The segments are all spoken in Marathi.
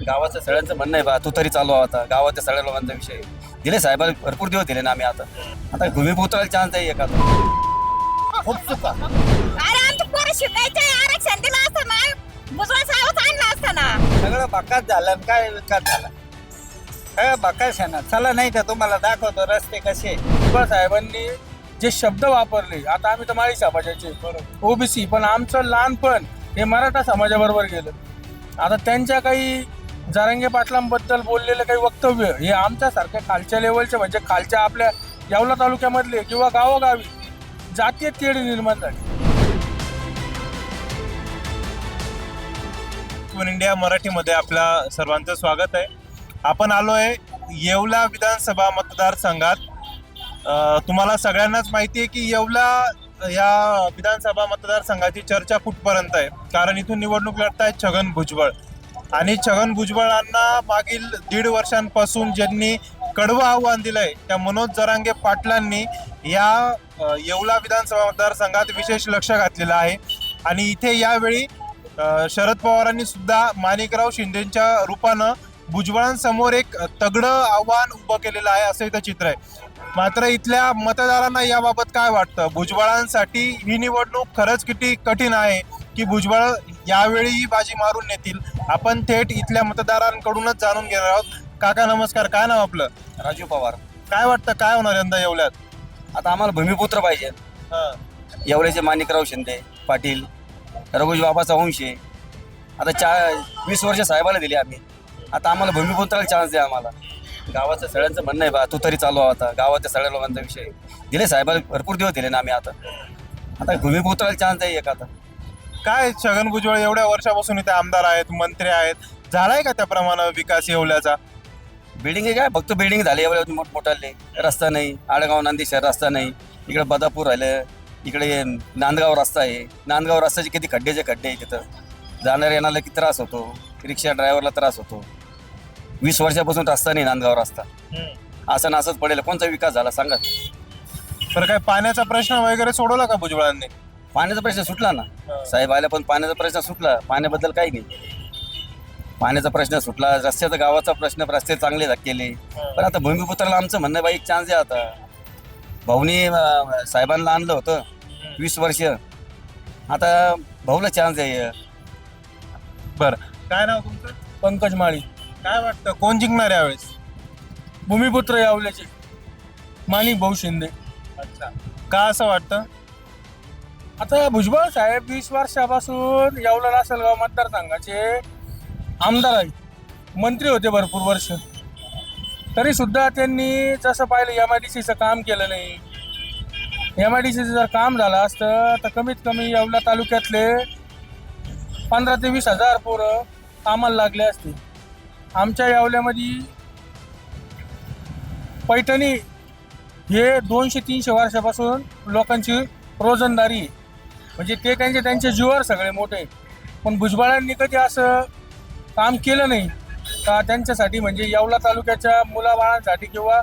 गावाचं सगळ्यांचं म्हणणं आहे बा तू तरी चालू आता. गावाच्या सगळ्या लोकांचा विषय दिले साहेबाला भरपूर दिवस दिले ना आम्ही आता. आता भूमिपुत्राला चान्स आहे एखादा. खूप चुका. अरे आमच्या पोरं शिकायचे आरक्षण दिलं असतं ना. भुजबळ साहेबच आणलं असतं ना. सगळं बाकात झालं आणि काय विकास झाला? काय बाकास आहे ना. चला नाही का तुम्हाला दाखवतो रस्ते कसे भुजबळ साहेबांनी जे शब्द वापरले आता आम्ही तर माळी समाजाचे ओबीसी पण आमचं लहानपण हे मराठा समाजाबरोबर गेलं. आता त्यांच्या काही जारंगे पाटलांबद्दल बोललेलं काही वक्तव्य हे आमच्यासारख्या खालच्या लेवलचे म्हणजे खालच्या आपल्या येवला तालुक्यामधले किंवा गावोगावी जातीय तेढ निर्माण झाली. वन इंडिया मराठीमध्ये आपल्या सर्वांचं स्वागत आहे. आपण आलो आहे येवला विधानसभा मतदारसंघात. तुम्हाला सगळ्यांनाच माहिती आहे की येवला या विधानसभा मतदारसंघाची चर्चा कुठपर्यंत आहे? कारण इथून निवडणूक लढत आहेत छगन भुजबळ. आणि छगन भुजबळांना मागील दीड वर्षांपासून ज्यांनी कडवं आव्हान दिलंय त्या मनोज जरांगे पाटलांनी या येवला विधानसभा मतदारसंघात विशेष लक्ष घातलेलं आहे. आणि इथे यावेळी शरद पवारांनी सुद्धा माणिकराव शिंदेच्या रूपानं भुजबळांसमोर एक तगडं आव्हान उभं केलेलं आहे असं इथं चित्र आहे. मात्र इथल्या मतदारांना याबाबत काय वाटतं? भुजबळांसाठी ही निवडणूक खरंच किती कठीण आहे? की भुजबळ यावेळी बाजी मारून नेतील. आपण थेट इथल्या मतदारांकडूनच जाणून घेणार आहोत. काका नमस्कार. काय नाव आपलं? राजू पवार. काय वाटतं? काय होणार यंदा येवल्यात? आता आम्हाला भूमिपुत्र पाहिजे. हं. येवल्याचे माणिकराव शिंदे पाटील रघुजी बाबाचा वंश आहे. आता चार वीस वर्ष साहेबाला दिली आम्ही. आता आम्हाला भूमिपुत्राला चान्स द्या आम्हाला. गावाचं सगळ्यांचं म्हणणं आहे बा तू तरी चालू आता. गावाच्या सगळ्या लोकांचा विषय दिले साहेबाला भरपूर दिवस दिले ना आम्ही आता. आता भूमिपुत्राला चान्स आहे एखादा काय छगन भुजबळ एवढ्या वर्षापासून इथे आमदार आहेत मंत्री आहेत? झालाय का त्याप्रमाणे विकास येवल्याचा? बिल्डिंग काय? फक्त बिल्डिंग झाली एवढ्या मोठमोठाले रस्ता नाही. आडगाव नांदी शहर रस्ता नाही. इकडे बदापूर राहिलं. इकडे नांदगाव रस्ता आहे. नांदगाव रस्त्याचे किती खड्डेचे खड्डे आहे तिथं जाणार येण्याला किती त्रास होतो. रिक्षा ड्रायव्हरला त्रास होतो. वीस वर्षापासून रस्ता नाही नांदगाव रस्ता. असं ना असंच पडेल. कोणता विकास झाला सांगा. तर काय पाण्याचा प्रश्न वगैरे सोडवला का भुजबळांनी? पाण्याचा प्रश्न सुटला ना? साहेब आल्या पण पाण्याचा प्रश्न सुटला. पाण्याबद्दल काही नाही. पाण्याचा प्रश्न सुटला रस्त्याचा गावाचा प्रश्न रस्ते चांगले केले. पण आता भूमिपुत्राला आमचं म्हणणं बाई एक चान्स द्या आता. भाऊनी अं, साहेबांना आणलं होतं वीस वर्ष. आता भाऊला चान्स आहे. बरं. काय नाव तुमचं? पंकज माळी. काय वाटतं? कोण जिंकणार यावेळेस? भूमिपुत्र यावल्याचे. माणिक भाऊ शिंदे. अच्छा. का असं वाटतं? आता भुजबळ साहेब वीस वर्षापासून येवला लासलगाव मतदारसंघाचे आमदार आहेत. मंत्री होते भरपूर वर्ष. तरी सुद्धा त्यांनी जसं पाहिलं एम आय डी सीचं काम केलं नाही. एम आय डी सीचं जर काम झालं असतं तर कमीत कमी येवला तालुक्यातले पंधरा ते वीस हजार पोरं कामाला लागले असते. आमच्या येवल्यामध्ये पैठणी हे दोनशे तीनशे वर्षापासून लोकांची रोजंदारी आहे. म्हणजे ते त्यांचे त्यांच्या जीवावर सगळे मोठे. पण भुजबळांनी कधी असं काम केलं नाही का त्यांच्यासाठी म्हणजे येवला तालुक्याच्या मुलाबाळांसाठी किंवा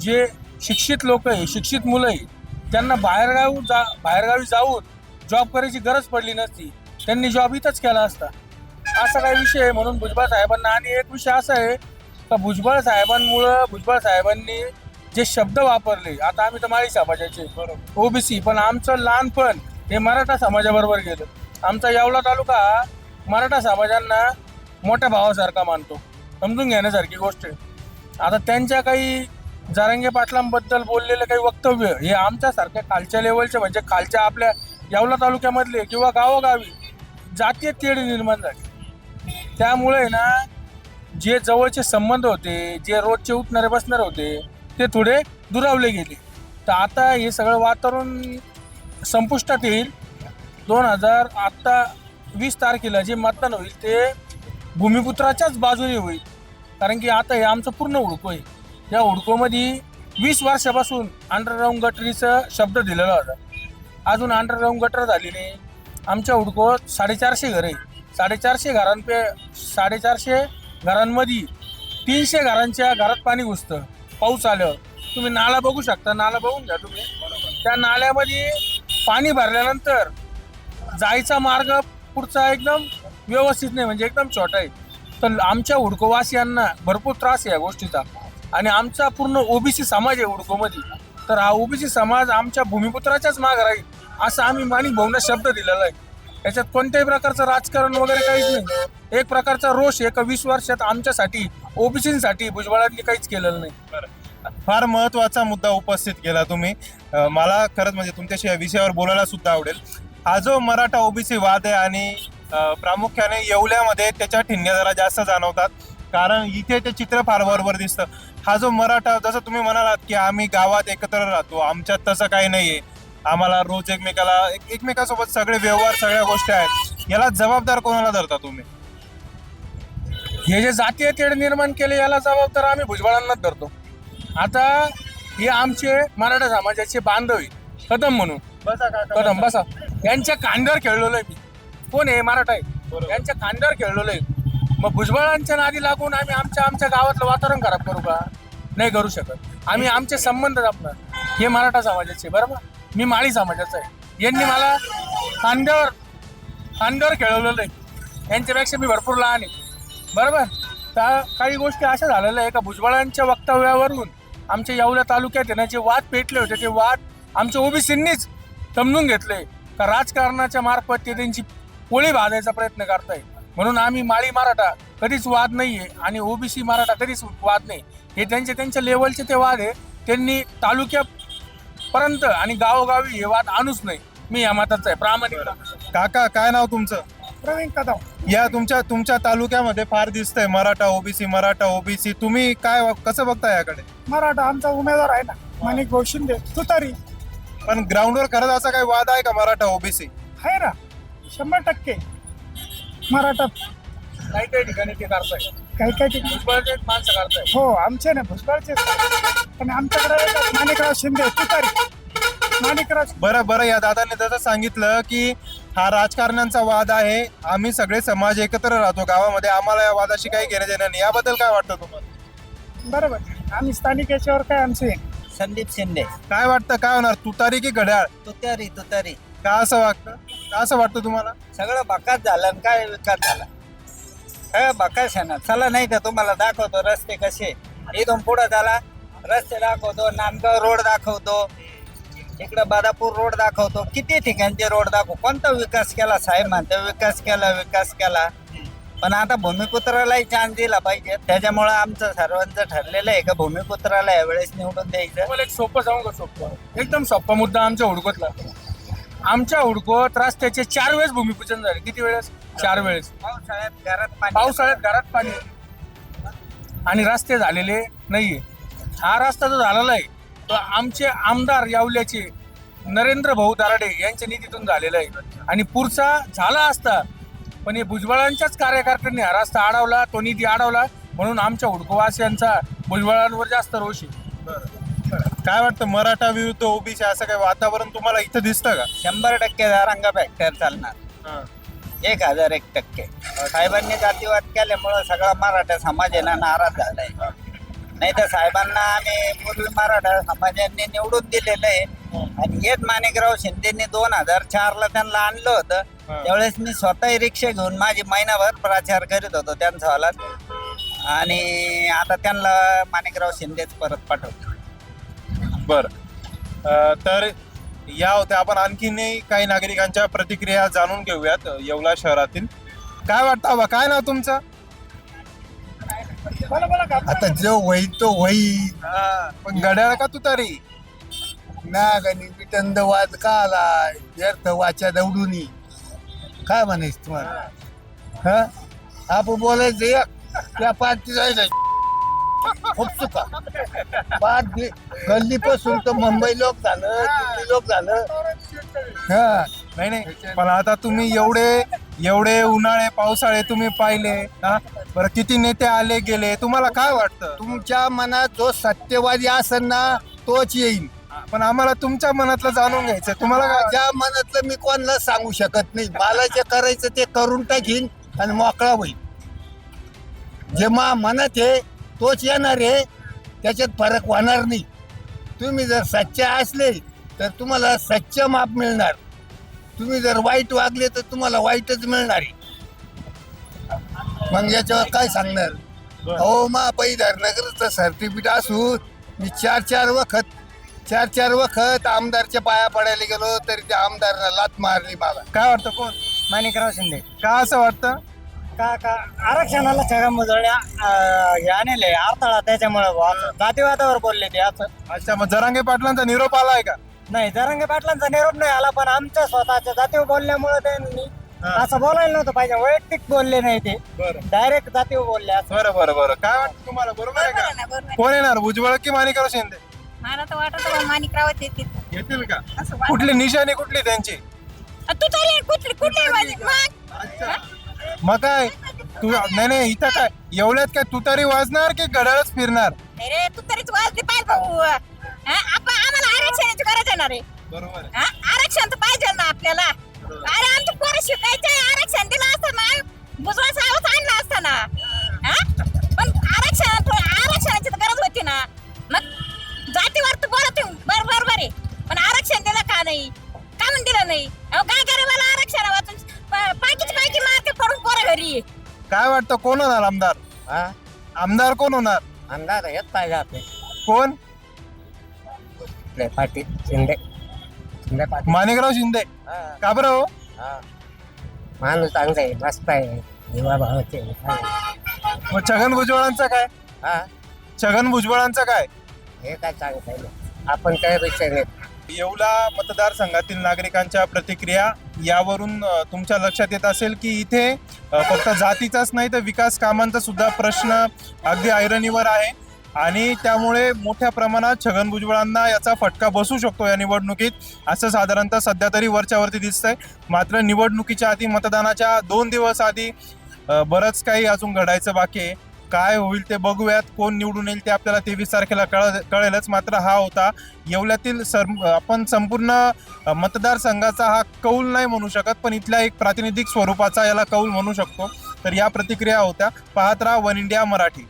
जे शिक्षित लोक आहे शिक्षित मुलं आहे त्यांना बाहेरगाव जा बाहेरगावी जाऊन जॉब करायची गरज पडली नसती त्यांनी जॉब इथंच केला असता. असा काही विषय आहे म्हणून भुजबळ साहेबांना आणि एक विषय असा आहे का भुजबळ साहेबांमुळं भुजबळ साहेबांनी जे शब्द वापरले आता आम्ही तर माळी समाजाचे ओबीसी पण आमचं लहानपण हे मराठा समाजाबरोबर गेलं. आमचा येवला तालुका हा मराठा समाजांना मोठ्या भावासारखा मानतो. समजून घेण्यासारखी गोष्ट आहे. आता त्यांच्या काही जारंगे पाटलांबद्दल बोललेलं काही वक्तव्य हे आमच्यासारख्या खालच्या लेवलचे म्हणजे खालच्या आपल्या येवला तालुक्यामधले किंवा गावोगावी जातीय तेढ निर्माण झाली. त्यामुळे ना जे जवळचे संबंध होते जे रोजचे उठणारे बसणारे होते ते थोडे दुरावले गेले. तर आता हे सगळं वातावरण संपुष्टात येईल. दोन हजार आत्ता वीस तारखेला जे मतदान होईल ते भूमिपुत्राच्याच बाजूने होईल. कारण की आता हे आमचं पूर्ण हुडको आहे. या हुडकोमध्ये वीस वर्षापासून अंडरग्राऊंड गटरीचं शब्द दिलेला होता. अजून अंडरग्राऊंड गटर झाली नाही. आमच्या हुडकोत साडेचारशे घर आहे साडेचारशे घरांपे साडेचारशे घरांमध्ये तीनशे घरांच्या घरात पाणी घुसतं. पाऊस आलं. तुम्ही नाला बघू शकता. नाला बघून घ्या तुम्ही. त्या नाल्यामध्ये पाणी भरल्यानंतर जायचा मार्ग पुढचा एकदम व्यवस्थित नाही म्हणजे एकदम छोटा आहे. तर आमच्या हुडकोवासियांना भरपूर त्रास आहे या गोष्टीचा. आणि आमचा पूर्ण ओबीसी समाज आहे हुडकोमध्ये तर हा ओबीसी समाज आमच्या भूमिपुत्राच्याच माग राहील असं आम्ही माणिक भाऊंना शब्द दिलेला आहे. याच्यात कोणत्याही प्रकारचं राजकारण वगैरे काहीच नाही. एक प्रकारचा रोष एका वीस वर्षात आमच्यासाठी ओबीसीसाठी भुजबळांनी काहीच केलेलं नाही. फार महत्त्वाचा मुद्दा उपस्थित केला तुम्ही. मला खरंच म्हणजे तुमच्याशी या विषयावर बोलायला सुद्धा आवडेल. हा जो मराठा ओबीसी वाद आहे आणि प्रामुख्याने येवल्यामध्ये त्याच्या ठिणग्या जरा जास्त जाणवतात. कारण इथे ते चित्र फार बरोबर दिसतं. हा जो मराठा जसं तुम्ही म्हणालात की आम्ही गावात एकत्र राहतो आमच्यात तसं काही नाहीये. आम्हाला रोज एकमेकाला एक- एकमेकासोबत सगळे व्यवहार सगळ्या गोष्टी आहेत. याला जबाबदार कोणाला धरता तुम्ही? हे जे जातीय तेढ निर्माण केले याला जबाबदार आम्ही भुजबळांनाच धरतो. आता हे आमचे मराठा समाजाचे बांधव कदम म्हणून. बसा कदम बसा. यांच्या खांद्यावर खेळलेलो आहे मी. कोण आहे? मराठा आहे. यांच्या खांद्यावर खेळलेलो आहे. मग भुजबळांच्या नादी लागून आम्ही आमच्या आमच्या गावातलं वातावरण खराब करू का? नाही करू शकत. आम्ही आमचे संबंध जपणार. हे मराठा समाजाचे बरोबर? मी माळी समाजाचा आहे. यांनी मला खांद्यावर खांद्यावर खेळवलेलं आहे. यांच्यापेक्षा मी भरपूर लहान आहे. बरोबर? त्या काही गोष्टी अशा झालेल्या आहे का? भुजबळांच्या वक्तव्यावरून आमच्या येवल्या तालुक्यात आहे ना जे वाद पेटले होते ते वाद आमच्या ओबीसींनीच समजून घेतले. का राजकारणाच्या मार्फत ते त्यांची पोळी भाजायचा प्रयत्न करताय. म्हणून आम्ही माळी मराठा कधीच वाद नाहीये आणि ओबीसी मराठा कधीच वाद नाही. हे त्यांचे त्यांच्या लेवलचे ते वाद आहे. त्यांनी तालुक्यापर्यंत आणि गावोगावी हे वाद आणूच नाही. मी या मताचा आहे. प्रामाणिक काका काय नाव तुमचं? प्रवीण कदम. या तुमच्या तुमच्या तालुक्यामध्ये फार दिसतंय मराठा ओबीसी मराठा ओबीसी. तुम्ही काय कसं बघता याकडे? मराठा आमचा उमेदवार आहे ना माणिक भाऊ शिंदे तुतारी पण ग्राउंडवर खरंच असा काही वाद आहे का मराठा ओबीसी? आहे ना शंभर टक्के. मराठा काही काही ठिकाणी ते करताय. काही काही ठिकाणी. भुजबळचे माणसं करताय. हो आमचे ना भुजबळचे पण आमच्याकडे माणिकराव शिंदे तुतारी माणिकराव बरं बरं या दादाने जसं सांगितलं की हा राजकारण्यांचा वाद आहे. आम्ही सगळे समाज एकत्र राहतो गावामध्ये. आम्हाला या वादाशी काही घेणं देणं नाही. याबद्दल काय वाटतं तुम्हाला? बरोबर. आम्ही स्थानिक याच्यावर काय आमचे संदीप शिंदे. काय वाटतं? काय होणार? तुतारी की घड्याळ? तुतारी तुतारी. का असं वाटतं? का असं वाटतं तुम्हाला? सगळं बकास झालं आणि काय विकास झाला? काय बकास आहे ना. चला नाही का तुम्हाला दाखवतो रस्ते कसे. इथून पुढे झाला रस्ते दाखवतो नांदगाव रोड दाखवतो. इकडं बदापूर रोड दाखवतो. किती ठिकाणचे रोड दाखव? कोणता विकास केला साहेब म्हणतो? विकास केला विकास केला. पण आता भूमिपुत्रालाही चान्स दिला पाहिजे. त्याच्यामुळं आमचं सर्वांचं ठरलेलं आहे का भूमिपुत्राला यावेळेस निवडून द्यायचं? तुम्हाला एक सोपं सांगू का सोपं? एकदम सोपा मुद्दा आमच्या हुडकोतला. आमच्या हुडकोत रस्त्याचे चार वेळेस भूमिपूजन झाले. किती वेळेस? चार वेळेस. पावसाळ्यात घरात पाणी पावसाळ्यात घरात पाणी आणि रस्ते झालेले नाहीये. हा रस्ता जो झालेला आहे तो आमचे आमदार यावल्याचे नरेंद्र भाऊ दराडे यांच्या निधीतून झालेला आहे. आणि पुढचा झाला असता पण हे भुजबळांच्याच कार्यकर्त्यांनी हा रस्ता अडवला तो निधी अडवला म्हणून आमच्या हुडकोवासियांचा भुजबळांवर जास्त रोष आहे. काय वाटतं मराठा विरुद्ध ओबीसी असं काही वातावरण तुम्हाला इथं दिसतं का? शंभर टक्के दारांगा फॅक्टर चालणार. एक हजार एक टक्के. साहेबांनी जातीवाद केल्यामुळं सगळा मराठा समाज आहे ना नाराज झालाय. नाही तर साहेबांना आम्ही पूर्वी मराठा समाजांनी निवडून दिलेलं आहे. आणि हेच माणिकराव शिंदेनी दोन हजार चार ला त्यांना आणलं होतं. त्यावेळेस मी स्वतः रिक्षा घेऊन माझी महिनाभर प्रचार करीत होतो त्यांचा हॉलात. आणि आता त्यांना माणिकराव शिंदेच परत पाठवतो. बर. तर या होत्या. आपण आणखीनही काही नागरिकांच्या प्रतिक्रिया जाणून घेऊयात येवला शहरातील. काय वाटतं बाबा काय नाव तुमचं? आता जो होईल तो होईल. पण घड्याळ का तुतारी नाग आणि विटंद वाद का आलाय? व्यर्थ वाचा दौडुनी. काय म्हणायचं तुम्हाला? हा? आपण बोलायचं एक त्या पार्टी जायचं. खूप चुका. पाच गल्लीपासून तर मुंबई लोक झालं दिल्ली लोक झालं. हा. नाही नाही. पण आता तुम्ही एवढे एवढे उन्हाळे पावसाळे तुम्ही पाहिले हा? बरं किती नेते आले गेले? तुम्हाला काय वाटतं? तुमच्या मनात जो सत्यवादी असेल ना तोच येईल. पण आम्हाला तुमच्या मनातलं जाणून घ्यायचं तुम्हाला काय ज्या मनातलं मी कोणाला सांगू शकत नाही. मला जे करायचं ते करून टाकीन आणि मोकळा होईल. जे मा मनात आहे तोच येणार आहे त्याच्यात फरक होणार नाही. तुम्ही जर सच्चे असले तर तुम्हाला सच्च माप मिळणार. तुम्ही जर वाईट वागले तर तुम्हाला वाईटच मिळणार आहे. मग याच्यावर काय सांगणार. अहो मा पै धरनगरचं सर्टिफिकेट असून मी चार चार वखत चार चार वखत आमदारच्या पाया पडायला गेलो तरी त्या आमदारला लात मारली मला. काय वाटतं कोण? माणिकराव शिंदे. का असं वाटतं? का का? आरक्षणाला छगन मुजळ्या हे आणले अडथळा त्याच्यामुळे जातीवादावर बोलले ते असं. अच्छा मग जरांगे पाटलांचा निरोप आलाय का? नाही जरांगे पाटलांचा निरोप नाही आला पण आमच्या स्वतःच्या जातीवर बोलल्यामुळे त्यांनी. असं बोलायला नव्हतं पाहिजे. वैयक्तिक बोलले नाही ते. बरं. डायरेक्ट जातीवर बोलले असं. बरं बरं बरं. काय वाटतं तुम्हाला? बरोबर आहे का. कोण येणार? भुजबळ की माणिकराव शिंदे? मला तर वाटत माणिकरावच येतील. येतील का? असं वाटतं. कुठली निशाणी कुठली त्यांची? तू तरी कुठली कुठली माझी? मग? मग काय? तू नाही नाही इथं काय? एवढ्यात काय? तू तरी वाजणार की घड्याळच फिरणार? नाही रे तू तरीच वाजली पाहिजे भाऊ. हा, आपण आम्हाला आरक्षणाची गरज आहे ना रे. बरोबर हा? आरक्षण तर पाहिजे ना आपल्याला. अरे आमचं पोरं शिकायचे आरक्षण दिलं असतं ना. भुजबळ साहेबच आणलं असतं ना. हा? पण आरक्षण आरक्षणाची तर गरज होती ना. मग जातीवर तू बोलत आहे, बर बरोबर आहे. पण आरक्षण दिलं का नाही? का म्हणून दिलं नाही? अहो काय गरीबाला आरक्षण वाचून पाकीच पाकी मार्क पडून पोरं घरी. काय वाटतं कोण होणार आमदार? आमदार कोण होणार? अंदाज येत पाहिजे आपले. कोण? पाटील शिंदे. शिंदे पाटील. माणिकराव शिंदे. का बरं हो? माणूस चांगला आहे मस्त आहे. जीवा भावाचे. मग छगन भुजबळांचं काय? हा. छगन भुजबळांचं काय? हे काय सांगता येईल? आपण काय विषय नाही. येवला मतदारसंघातील नागरिकांच्या प्रतिक्रिया यावरून अ, तुमच्या लक्षात येत असेल की इथे अ, फक्त जातीचाच नाही तर विकास कामांचा सुद्धा प्रश्न अगदी ऐरणीवर आहे. आणि त्यामुळे मोठ्या प्रमाणात छगन भुजबळांना याचा फटका बसू शकतो या निवडणुकीत. असं साधारणतः सध्या तरी वरच्यावरती दिसतंय. मात्र निवडणुकीच्या आधी मतदानाच्या दोन दिवस आधी अ, बरंच काही अजून घडायचं बाकी आहे. काय होईल ते बघूयात कोण निवडून येईल ते आपल्याला तेवीस तारखेला कळ कळेलच. मात्र हा होता येवल्यातील सर आपण संपूर्ण मतदारसंघाचा हा कौल नाही म्हणू शकत पण इथल्या एक प्रातिनिधिक स्वरूपाचा याला कौल म्हणू शकतो. तर या प्रतिक्रिया होत्या. पाहत राहा वन इंडिया मराठी.